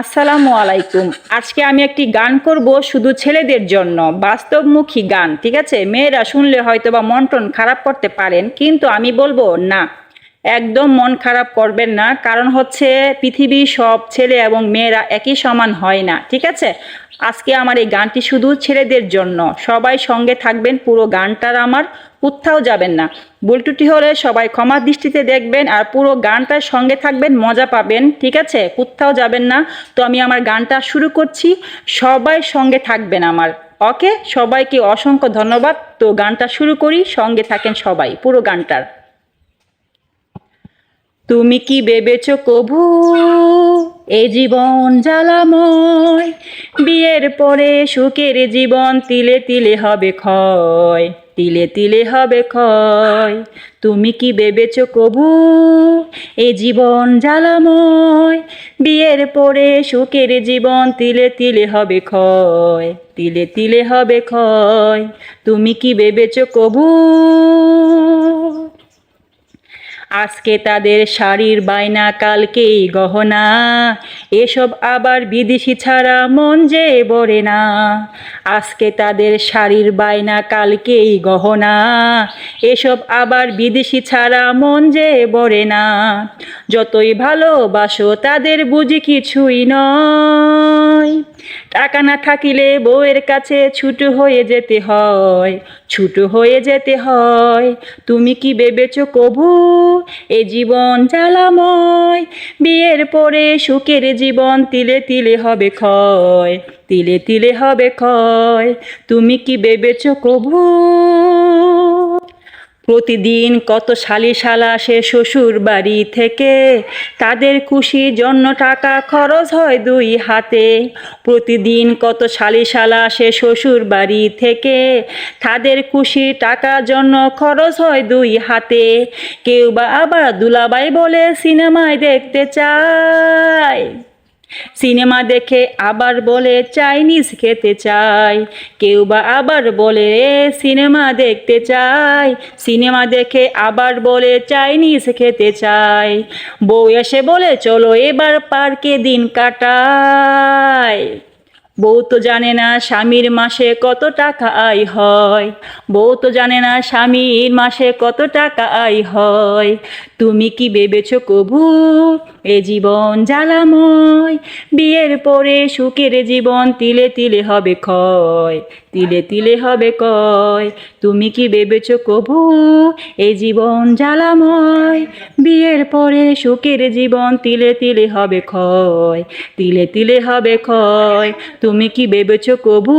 আসসালামু আলাইকুম। আজকে আমি একটি গান করব শুধু ছেলেদের জন্য, বাস্তবমুখী গান, ঠিক আছে? মেয়েরা শুনলে হয়তো বা মন্টন টন খারাপ করতে পারেন, কিন্তু আমি বলব না। একদম মন খারাপ করবেন না। কারণ হচ্ছে পৃথিবীর সব ছেলে এবং মেয়েরা একই সমান হয় না, ঠিক আছে? আজকে আমার এই গানটি শুধু ছেলেদের জন্য। সবাই সঙ্গে থাকবেন, পুরো গানটার আমার কোথাও যাবেন না। বুলটুটি হলে সবাই ক্ষমা দৃষ্টিতে দেখবেন আর পুরো গানটার সঙ্গে থাকবেন, মজা পাবেন, ঠিক আছে? কোথাও যাবেন না। তো আমি আমার গানটা শুরু করছি। সবাই সঙ্গে থাকবেন আমার। ওকে? সবাইকে অসংখ্য ধন্যবাদ। তো গানটা শুরু করি। সঙ্গে থাকেন সবাই, পুরো গানটার। তুমি কি ভেবেছ কভু? এ জীবন জ্বালাময়। বিয়ের পরে সুখের জীবন তিলে তিলে হবে ক্ষয়, তিলে তিলে হবে ক্ষয়। তুমি কি ভেবেছ কভু? এ জীবন জ্বালাময়। বিয়ের পরে সুখের জীবন তিলে তিলে হবে ক্ষয়, তিলে তিলে হবে ক্ষয়। তুমি কি ভেবেছ কভু? আজকে তাদের শাড়ির বায়না কালকেই গহনা। এসব আবার বিদেশি ছাড়া মন যে বরে না। আজকে তাদের শাড়ির বায়না কালকেই গহনা। এসব আবার বিদেশি ছাড়া মন যে বরে না। যতই ভালোবাসো তাদের বুঝি কিছুই নয়। টাকা না থাকিলে বউয়ের কাছে ছুটো হয়ে যেতে হয়, ছুটো হয়ে যেতে হয়। তুমি কি ভেবেছ কভু এ জীবন জ্বালাময়। বিয়ের পরে সুখের জীবন তিলে তিলে হবে ক্ষয়, তিলে তিলে হবে ক্ষয়। তুমি কি ভেবেছ কভু প্রতিদিন কত শালিশালা সে শ্বশুর বাড়ি থেকে? তাদের খুশির জন্য টাকা খরচ হয় দুই হাতে। প্রতিদিন কত শালিশালা আসে শ্বশুর বাড়ি থেকে? তাদের খুশি টাকার জন্য খরচ হয় দুই হাতে। কেউ বা আবার দুলাবাই বলে, সিনেমায় দেখতে চায় সিনেমা দেখে আবার বলে, চাইনিজ খেতে চাই। কেউ বা আবার বলে সিনেমা দেখতে চাই। সিনেমা দেখে আবার বলে, চাইনিজ খেতে চাই। বউ এসে বলে, চলো এবার পার্কে দিন কাটায় বউ তো জানে না স্বামীর মাসে কত টাকা আয় হয়। বউ তো জানে না স্বামীর মাসে কত টাকা আয় হয়। তুমি কি ভেবেছ কভু এ জীবন জ্বালাময়। বিয়ের পরে সুখের জীবন তিলে তিলে হবে ক্ষয়। তিলে তিলে হবে কয় তুমি কি ভেবেছ কভু এ জীবন জ্বালাময়। বিয়ের পরে সুখের জীবন তিলে তিলে হবে ক্ষয়, তিলে তিলে হবে ক্ষয়। তুমি কি ভেবেছ কভু